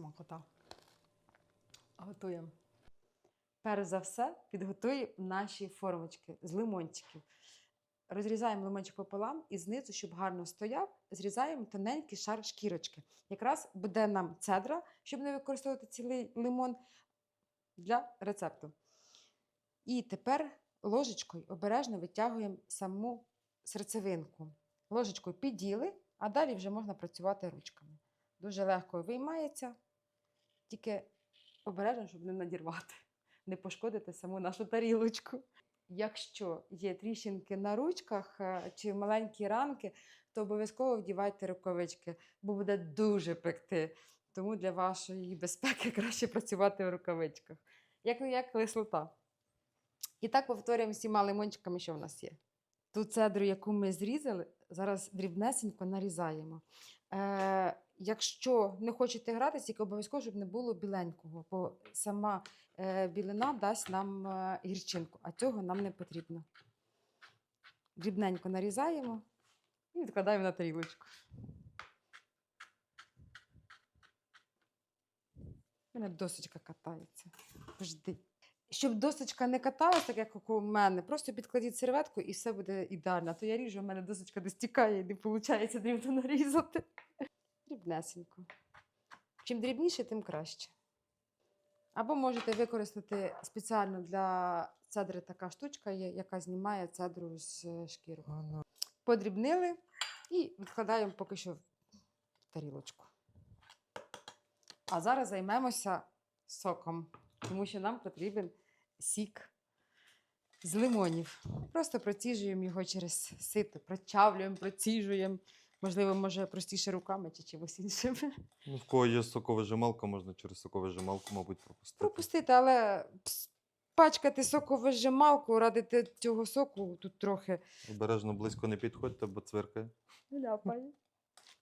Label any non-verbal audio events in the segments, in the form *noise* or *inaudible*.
Смакота. Готуємо. Перш за все, підготуємо наші формочки з лимончиків. Розрізаємо лимончик пополам і знизу, щоб гарно стояв, зрізаємо тоненький шар шкірочки. Якраз буде нам цедра, щоб не використовувати цілий лимон для рецепту. І тепер ложечкою обережно витягуємо саму серцевинку. Ложечкою піділи, а далі вже можна працювати ручками. Дуже легко виймається, тільки обережно, щоб не надірвати, не пошкодити саму нашу тарілочку. Якщо є тріщинки на ручках е, чи маленькі ранки, то обов'язково вдівайте рукавички, бо буде дуже пекти. Тому для вашої безпеки *laughs* краще працювати в рукавичках. Як, як кислота. І так повторюємо всіма лимончиками, що в нас є. Ту цедру, яку ми зрізали, зараз дрібнесенько нарізаємо. Е, якщо не хочете гратися, тільки обов'язково, щоб не було біленького, бо сама е, білина дасть нам е, гірчинку, а цього нам не потрібно. Дрібненько нарізаємо і відкладаємо на тарілочку. У мене досочка катається. Жди. Щоб досочка не каталась, так як у мене, просто підкладіть серветку і все буде ідеально. А То я ріжу, у мене досочка десь тікає і не виходить дрібно нарізати. Дрібнесенько. Чим дрібніше, тим краще. Або можете використати спеціально для цедри така штучка, є, яка знімає цедру з е, шкіри. Подрібнили і відкладаємо поки що в тарілочку. А зараз займемося соком, тому що нам потрібен сік з лимонів. Просто проціжуємо його через сито, прочавлюємо, проціжуємо. Можливо, може простіше руками чи чимось іншим. Ну, в кого є соковижималка, можна через соковижималку, мабуть, пропустити. Пропустити, але пс, пачкати соковижималку радити цього соку тут трохи Обережно близько не підходьте, бо цвиркає. ляпає.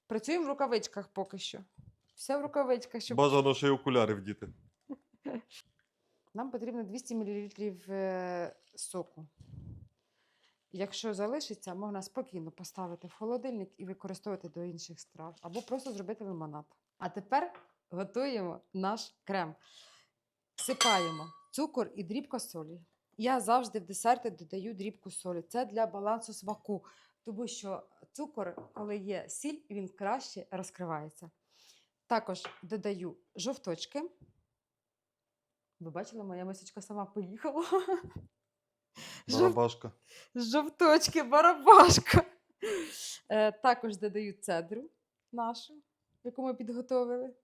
Працюємо в рукавичках поки що. Все в рукавичках, щоб Бажано ще й окуляри вдіти. Нам потрібно 200 мл е, соку. Якщо залишиться, можна спокійно поставити в холодильник і використовувати до інших страв, або просто зробити лимонад. А тепер готуємо наш крем. Всипаємо цукор і дрібка солі. Я завжди в десерти додаю дрібку солі. Це для балансу смаку, тому що цукор, коли є сіль, він краще розкривається. Також додаю жовточки. Ви бачили, моя мисочка сама поїхала. *laughs* Жов... Барабашка. Жовточки, барабашка. *laughs* Е, також додаю цедру нашу, яку ми підготовили.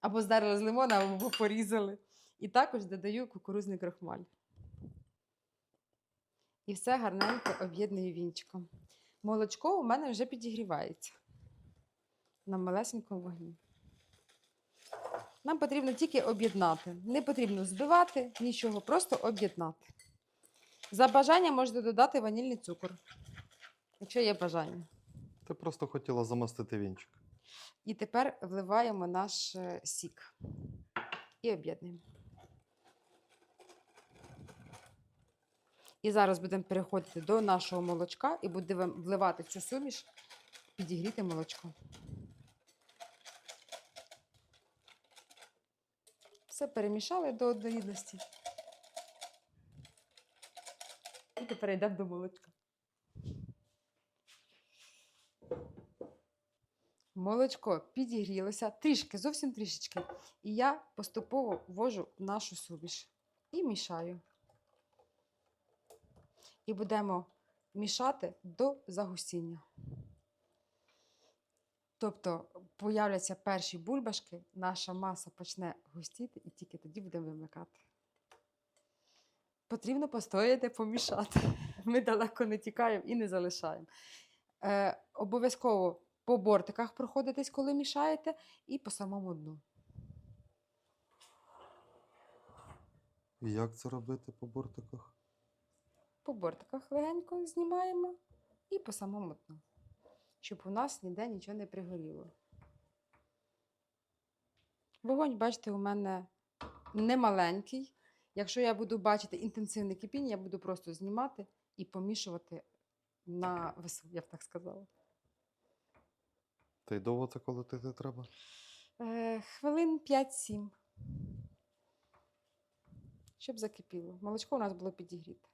Або здерли з лимона, або порізали. І також додаю кукурузний крохмаль. І все гарненько об'єдную вінчиком. Молочко у мене вже підігрівається на малесенькому вогні. Нам потрібно тільки об'єднати. Не потрібно збивати нічого, просто об'єднати. За бажання можете додати ванільний цукор, якщо є бажання. Ти просто хотіла замастити вінчик. І тепер вливаємо наш е, сік і об'єднуємо. І зараз будемо переходити до нашого молочка і будемо вливати цю суміш, підігріти молочко. Все перемішали до однорідності. І тепер йдемо до молочка. Молочко підігрілося трішки, зовсім трішечки. І я поступово ввожу в нашу суміш і мішаю. І будемо мішати до загустіння. Тобто появляться перші бульбашки, наша маса почне густіти, і тільки тоді будемо вимикати. Потрібно постояти, помішати. *laughs* Ми далеко не тікаємо і не залишаємо. Е, обов'язково по бортиках проходитесь, коли мішаєте, і по самому дну. І як це робити по бортиках? По бортиках легенько знімаємо і по самому дну, щоб у нас ніде нічого не пригоріло. Вогонь, бачите, у мене не маленький. Якщо я буду бачити інтенсивне кипіння, я буду просто знімати і помішувати на весу, я б так сказала. Та й довго це колотити треба? Е, хвилин 5-7. Щоб закипіло. Молочко у нас було підігріте.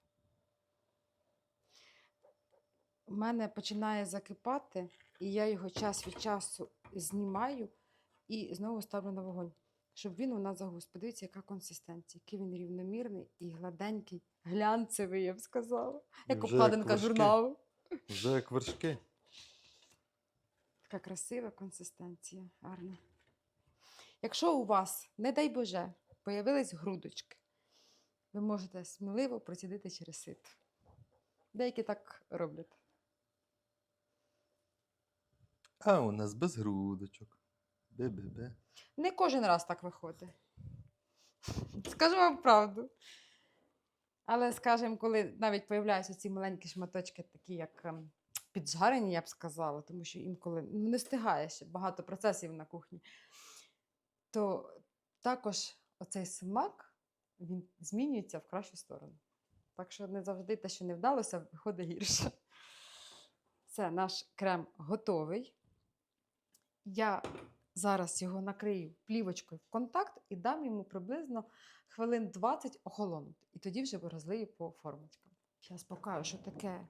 У мене починає закипати, і я його час від часу знімаю і знову ставлю на вогонь, щоб він у нас загус. Подивіться, яка консистенція, який він рівномірний і гладенький, глянцевий, я б сказала. Як вже обкладинка журналу. Вже як вершки. Така красива консистенція, гарна. Якщо у вас, не дай Боже, появились грудочки, ви можете сміливо процідити через сито. Деякі так роблять. А у нас без грудочок. Бе-бе-бе. Не кожен раз так виходить. Скажу вам правду. Але, скажімо, коли навіть появляються ці маленькі шматочки, такі як ем, піджарені, я б сказала, тому що інколи ну, не встигає ще багато процесів на кухні, то також оцей смак він змінюється в кращу сторону. Так що не завжди те, що не вдалося, виходить гірше. Все, наш крем готовий. Я зараз його накрию плівочкою в контакт і дам йому приблизно хвилин 20 охолонути. І тоді вже розлию по формочкам. Зараз покажу, що таке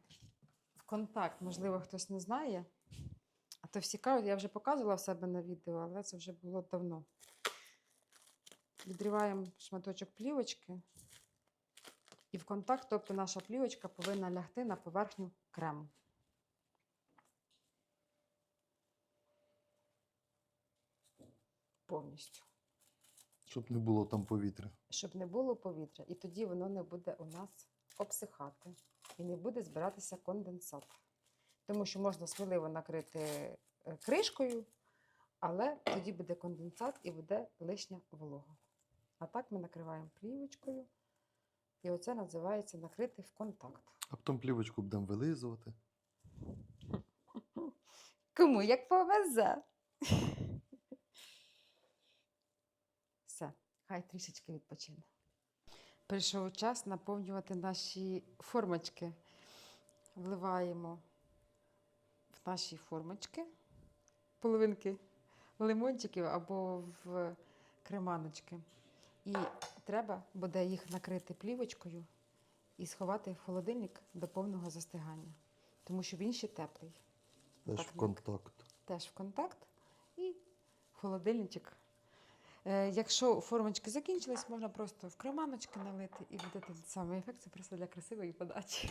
в контакт. Можливо, хтось не знає. А то всі кажуть, я вже показувала в себе на відео, але це вже було давно. Відриваємо шматочок плівочки. І в контакт, тобто наша плівочка повинна лягти на поверхню крему. Повністю. Щоб не було там повітря. щоб не було повітря, і тоді воно не буде у нас обсихати і не буде збиратися конденсат. Тому що можна сміливо накрити е, кришкою, але тоді буде конденсат і буде лишня волога. А так ми накриваємо плівочкою, і оце називається накрити в контакт. А потім плівочку будемо вилизувати. Кому як повезе. Все, хай трішечки відпочине. Прийшов час наповнювати наші формочки. Вливаємо в наші формочки половинки лимончиків або в креманочки. І треба буде їх накрити плівочкою і сховати в холодильник до повного застигання, тому що він ще теплий Теж Так, в контакт. теж в контакт і в холодильничок. Е, якщо формочки закінчились, можна просто в креманочки налити і буде той самий ефект. Це просто для красивої подачі.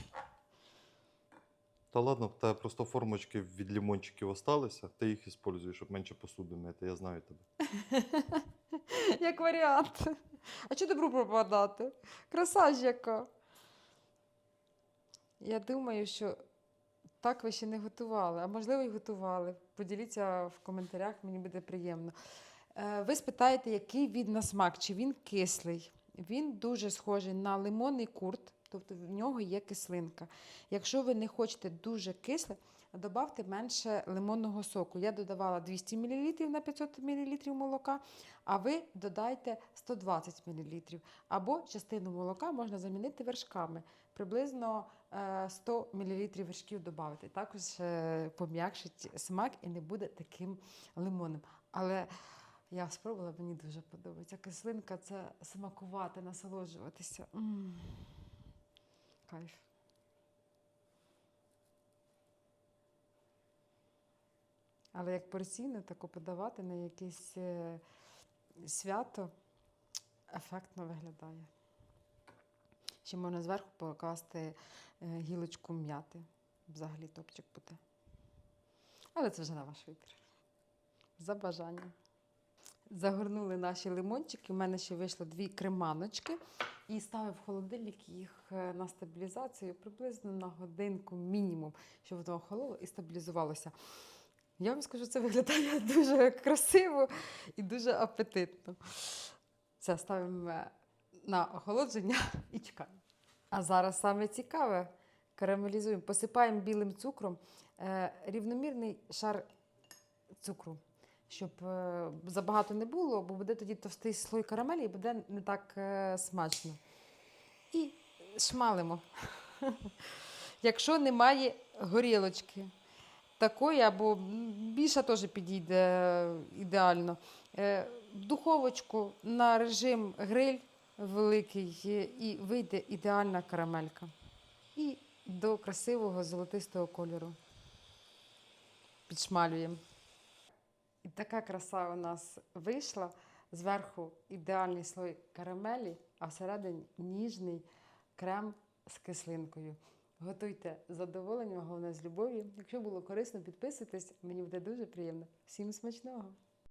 Та ладно, в тебе просто формочки від лімончиків осталися, ти їх використовуєш, щоб менше посуди мити. Я знаю тебе. *laughs* Як варіант. А чого добру пропадати? Краса ж яка. Я думаю, що так ви ще не готували, а можливо, і готували. Поділіться в коментарях, мені буде приємно. Е, Ви спитаєте, який він на смак, чи він кислий. Він дуже схожий на лимонний курт, тобто в нього є кислинка. Якщо ви не хочете дуже кисле, додавте менше лимонного соку. Я додавала 200 мл на 500 мл молока, а ви додайте 120 мл. Або частину молока можна замінити вершками. Приблизно е, 100 мл вершків додати. Також е, пом'якшить смак і не буде таким лимонним. Але я спробувала, мені дуже подобається. Кислинка це смакувати, насолоджуватися. М. Кайф. Але як порційно тако подавати на якесь е, свято, ефектно виглядає. Ще можна зверху покласти е, гілочку м'яти. Взагалі топчик буде. Але це вже на ваш вибір. За бажанням. Загорнули наші лимончики. У мене ще вийшло дві креманочки. І ставив в холодильник їх е, на стабілізацію приблизно на годинку мінімум, щоб воно охололо і стабілізувалося. Я вам скажу, це виглядає *laughs* дуже красиво і дуже апетитно. Це ставимо е, на охолодження *laughs* і чекаємо. А зараз саме цікаве. Карамелізуємо, посипаємо білим цукром е, рівномірний шар цукру, щоб е, забагато не було, бо буде тоді товстий слой карамелі і буде не так е, смачно. І шмалимо. *laughs* Якщо немає горілочки, такої або більша теж підійде ідеально. Е, духовочку на режим гриль великий і вийде ідеальна карамелька. І до красивого золотистого кольору. Підшмалюємо. І така краса у нас вийшла. Зверху ідеальний слой карамелі, а всередині ніжний крем з кислинкою. Готуйте з задоволенням, головне з любов'ю. Якщо було корисно, підписуйтесь, мені буде дуже приємно. Всім смачного!